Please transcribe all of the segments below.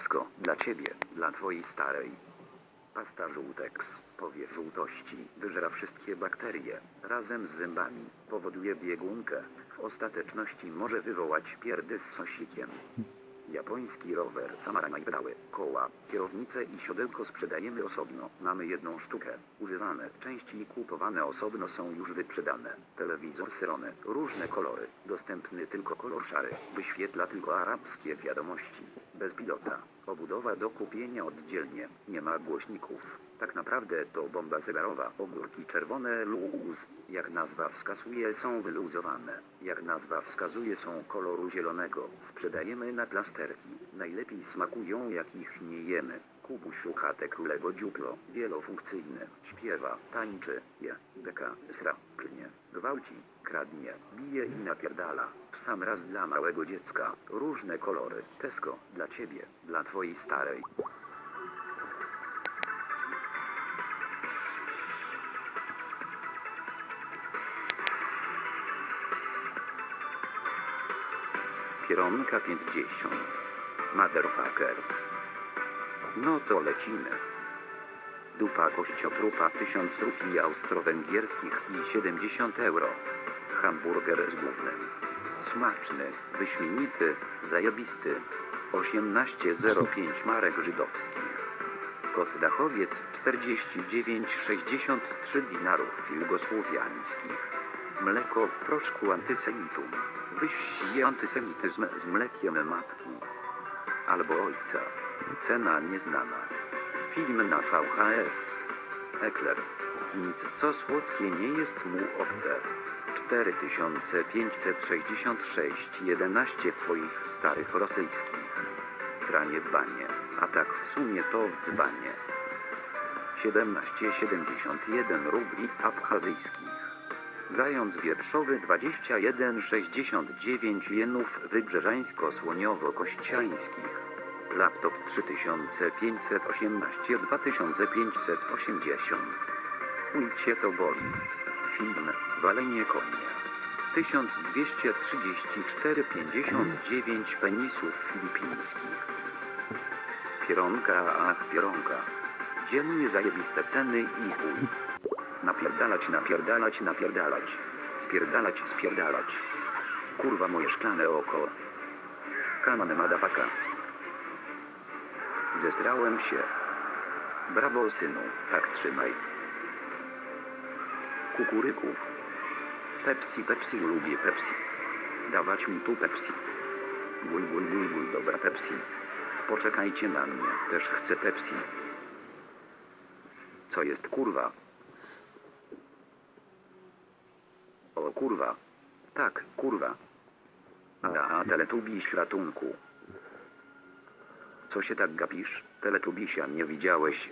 Tesco, dla ciebie, dla twojej starej. Pasta żółteks, powiew żółtości, wyżera wszystkie bakterie, razem z zębami, powoduje biegunkę, w ostateczności może wywołać pierdy z sosikiem. Japoński rower, samarana i pedały, koła, kierownicę i siodełko sprzedajemy osobno. Mamy jedną sztukę. Używane części kupowane osobno są już wyprzedane. Telewizor Syrony, różne kolory. Dostępny tylko kolor szary. Wyświetla tylko arabskie wiadomości. Bez pilota. Obudowa do kupienia oddzielnie. Nie ma głośników. Tak naprawdę to bomba zegarowa. Ogórki czerwone luz. Jak nazwa wskazuje są wyluzowane. Jak nazwa wskazuje są koloru zielonego. Sprzedajemy na plasterki. Najlepiej smakują jak ich nie jemy. Kubuś szuka te królego dziuplo. Wielofunkcyjny. Śpiewa, tańczy, je, beka, sra, klnie, gwałci, kradnie, bije i napierdala. W sam raz dla małego dziecka. Różne kolory. Tesco, dla ciebie, dla twojej starej. Pieronka 50. Motherfuckers. No to lecimy. Dupa kościotrupa 1000 rupii austro-węgierskich i 70 euro. Hamburger z gównem. Smaczny, wyśmienity, zajebisty. 18,05 marek żydowskich. Kot dachowiec 49,63 dinarów filgosłowiańskich. Mleko w proszku antysemitum. Wyśje antysemityzm z mlekiem matki. Albo ojca. Cena nieznana. Film na VHS. Ekler. Nic co słodkie nie jest mu obce. 4566 11 twoich starych rosyjskich. Tranie w banie. A tak w sumie to w dzbanie. 1771 rubli abchazyjskich. Zając wieprzowy 21,69 jenów wybrzeżańsko-słoniowo-kościańskich. Laptop 3518 2580. Ujcie to boli. Film Walenie konia. 1234,59 penisów filipińskich. Pieronka, ach pieronka. Dziennie zajebiste ceny i chuj. Napierdalać, napierdalać, napierdalać. Spierdalać, spierdalać. Kurwa moje szklane oko. Kaman madafaka. Zestrałem się. Brawo synu, tak trzymaj. Kukuryku. Pepsi, Pepsi, lubię Pepsi. Dawać mi tu Pepsi. Ból, ból, ból, ból, dobra Pepsi. Poczekajcie na mnie, też chcę Pepsi. Co jest kurwa? O kurwa. Tak, kurwa. A, teletubiś ratunku. Co się tak gapisz? Teletubisia nie widziałeś.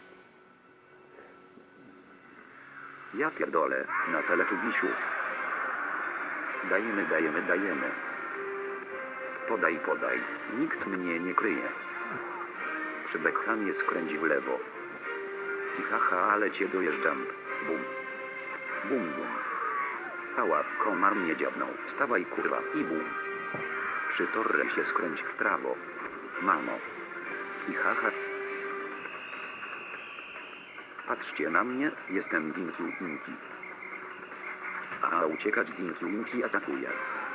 Ja pierdolę, na teletubisiów. Dajemy, dajemy, dajemy. Podaj, podaj. Nikt mnie nie kryje. Przy Beckhamie skręci w lewo. I haha, ale cię dojeżdżam. Bum. Bum, bum. Hała, komar mnie dziabnął. Stawaj kurwa i bum. Przy torre się skręć w prawo. Mamo. I haha. Patrzcie na mnie, jestem Dinky Winky. A uciekać Dinky Winky atakuje.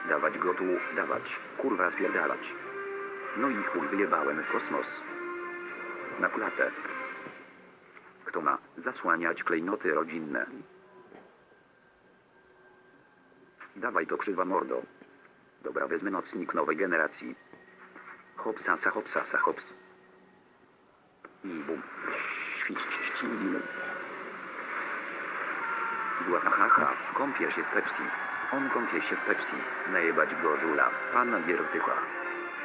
Dawać go tu, dawać, kurwa spierdalać. No i chuj wyjebałem w kosmos. Na klatę. Kto ma zasłaniać klejnoty rodzinne? Dawaj to krzywa mordo. Dobra, wezmę nocnik nowej generacji. Hopsasa, hopsasa, hops. I bum. Świć, ścinginy. Była ha, ha, kąpie się w Pepsi. On kąpie się w Pepsi. Najebać go żula. Pana Giertycha.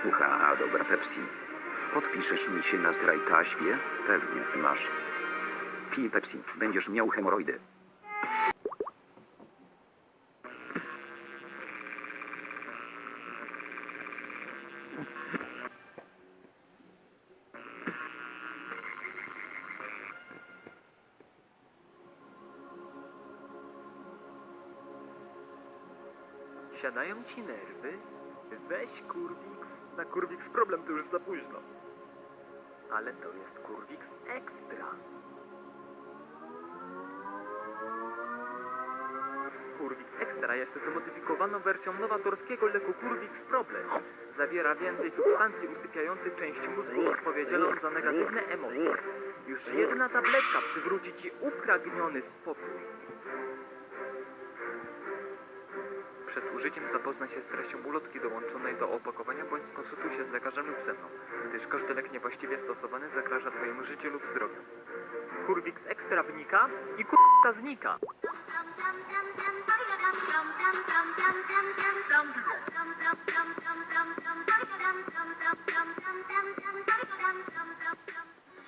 Ucha, a dobra Pepsi. Podpiszesz mi się na strajtaśmie? Pewnie, masz. Pij Pepsi, będziesz miał hemoroidy. Siadają ci nerwy? Weź Kurwix. Na Kurwix problem to już za późno. Ale to jest Kurwix Extra. Kurwix Extra jest zmodyfikowaną wersją nowatorskiego leku Kurwix Problem. Zawiera więcej substancji usypiających część mózgu odpowiedzialną za negatywne emocje. Już jedna tabletka przywróci ci upragniony spokój. Przed użyciem zapoznaj się z treścią ulotki dołączonej do opakowania bądź skonsultuj się z lekarzem lub ze mną, gdyż każdy lek niewłaściwie stosowany zagraża Twojemu życiu lub zdrowiu. Kurwix Extra wnika i kurwa znika.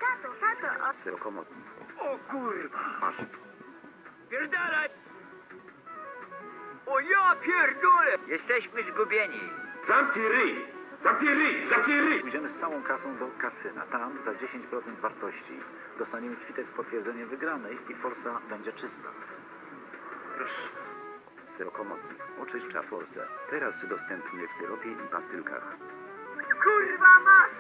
Tato, tato, o Syrokomoti. O kurwa! Masz. Pierdalaj! O ja pierdolę! Jesteśmy zgubieni. Zamknij ryj! Zamknij ryj! Zamknij ryj! Pójdziemy z całą kasą do kasyna. Tam za 10% wartości dostaniemy kwitek z potwierdzeniem wygranej i forsa będzie czysta. Proszę. Syrokomotnik oczyszcza forsę. Teraz dostępnie w syropie i pastylkach. Kurwa masz!